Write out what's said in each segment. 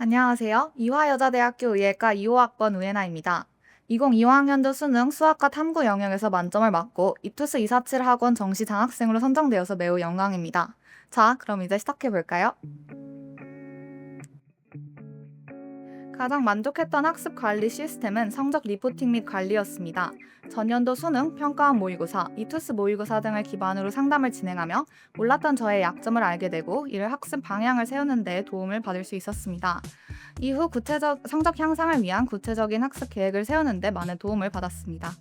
안녕하세요. 이화여자대학교 의예과 2호학번 우예나입니다. 2025학년도 수능 수학과 탐구 영역에서 만점을 받고 입투스 247 학원 정시 장학생으로 선정되어서 매우 영광입니다. 자, 그럼 이제 시작해 볼까요? 가장 만족했던 학습 관리 시스템은 성적 리포팅 및 관리였습니다. 전년도 수능, 평가원 모의고사, 이투스 모의고사 등을 기반으로 상담을 진행하며 몰랐던 저의 약점을 알게 되고 이를 학습 방향을 세우는 데 도움을 받을 수 있었습니다. 이후 구체적 성적 향상을 위한 구체적인 학습 계획을 세우는 데 많은 도움을 받았습니다.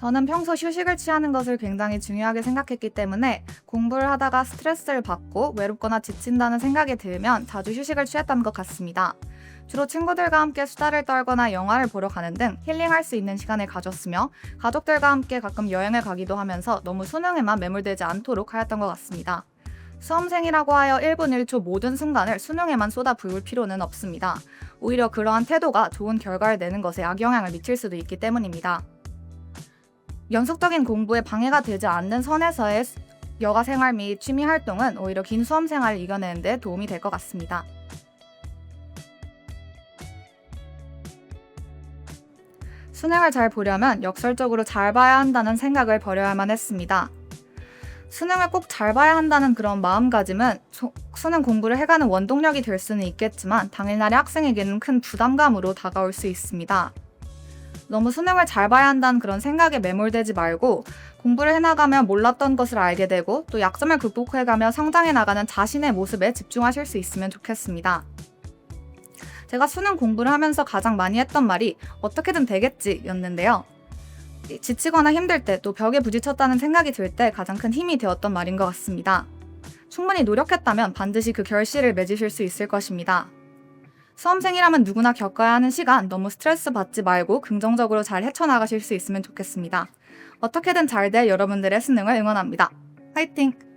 저는 평소 휴식을 취하는 것을 굉장히 중요하게 생각했기 때문에 공부를 하다가 스트레스를 받고 외롭거나 지친다는 생각이 들면 자주 휴식을 취했던 것 같습니다. 주로 친구들과 함께 수다를 떨거나 영화를 보러 가는 등 힐링할 수 있는 시간을 가졌으며 가족들과 함께 가끔 여행을 가기도 하면서 너무 수능에만 매몰되지 않도록 하였던 것 같습니다. 수험생이라고 하여 1분 1초 모든 순간을 수능에만 쏟아 부을 필요는 없습니다. 오히려 그러한 태도가 좋은 결과를 내는 것에 악영향을 미칠 수도 있기 때문입니다. 연속적인 공부에 방해가 되지 않는 선에서의 여가 생활 및 취미 활동은 오히려 긴 수험 생활을 이겨내는 데 도움이 될 것 같습니다. 수능을 잘 보려면 역설적으로 잘 봐야 한다는 생각을 버려야만 했습니다. 수능을 꼭 잘 봐야 한다는 그런 마음가짐은 소- 수능 공부를 해가는 원동력이 될 수는 있겠지만 당일날의 학생에게는 큰 부담감으로 다가올 수 있습니다. 너무 수능을 잘 봐야 한다는 그런 생각에 매몰되지 말고 공부를 해나가며 몰랐던 것을 알게 되고 또 약점을 극복해가며 성장해 나가는 자신의 모습에 집중하실 수 있으면 좋겠습니다. 제가 수능 공부를 하면서 가장 많이 했던 말이 어떻게든 되겠지 였는데요. 지치거나 힘들 때 또 벽에 부딪혔다는 생각이 들 때 가장 큰 힘이 되었던 말인 것 같습니다. 충분히 노력했다면 반드시 그 결실을 맺으실 수 있을 것입니다. 수험생이라면 누구나 겪어야 하는 시간 너무 스트레스 받지 말고 긍정적으로 잘 헤쳐나가실 수 있으면 좋겠습니다. 어떻게든 잘 될 여러분들의 수능을 응원합니다. 화이팅!